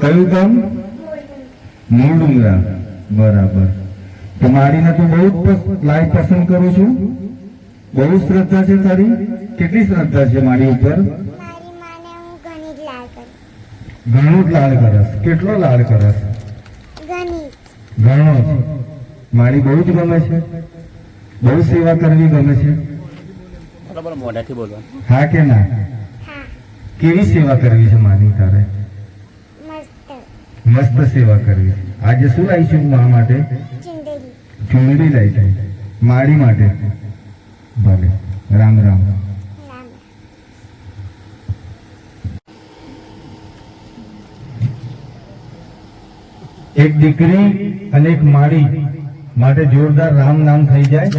કયું ગામ? મૂળ બરાબર. તો મારીને તું બહુ લાઈક પસંદ કરું છું. બહુ જ શ્રદ્ધા છે તારી. કેટલી શ્રદ્ધા છે મારી ઉપર? મારી માને હું ઘણી જ લાડ કરસ. કેટલો લાડ કરસ? ઘણો. જ મારી બહુ જ ગમે છે. બહુ સેવા કરવી ગમે છે. બરાબર મોઢાથી બોલવાનું. હા કે ના? કેવી સેવા કરવી છે માની તારે? મસ્ત સેવા કરવી. આજે શું લાવીશું મા માટે? ચુંદડી લાવી માળી માટે. ભલે. રામ રામ. એક દીકરી અને એક માળી માટે જોરદાર રામ નામ થઈ જાય.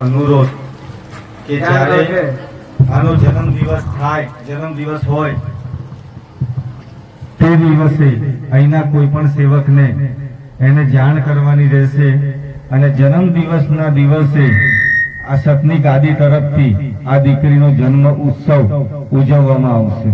અનુરોધ કે જ્યારે આનો જન્મ દિવસ થાય જન્મ દિવસ હોય તે દિવસે અહીંના કોઈ પણ સેવકને એને જાણ કરવાની રહેશે અને જન્મ દિવસના દિવસે આ સતની ગાદી તરફથી આ દીકરીનો જન્મ ઉત્સવ ઉજવવામાં આવશે.